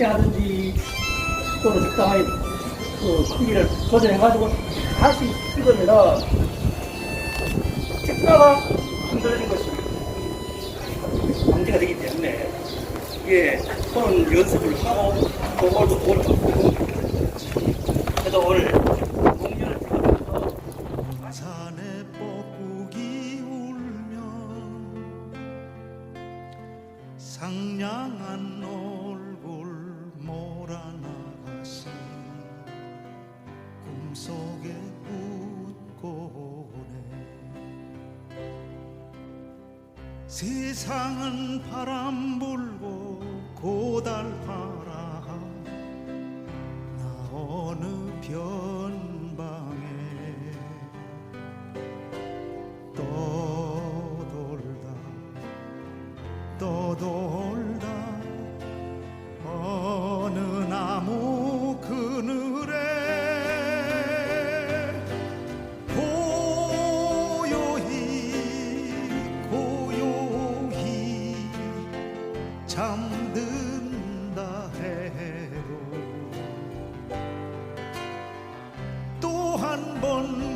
숙제하든지 또는 적당하게 그 크기를 조정해가지고 다시 찍으면은 찍다가 흔들리는 것이 문제가 되기 때문에 이게 손은 연습을 하고 돌을 쳤고 그래도 오늘 상냥한 얼 꿈속에 웃고 오네. 세상은 바람 불고 고달파라. 나 어느 변방에 떠돌다 떠돌다 잠든다 해도 또 한번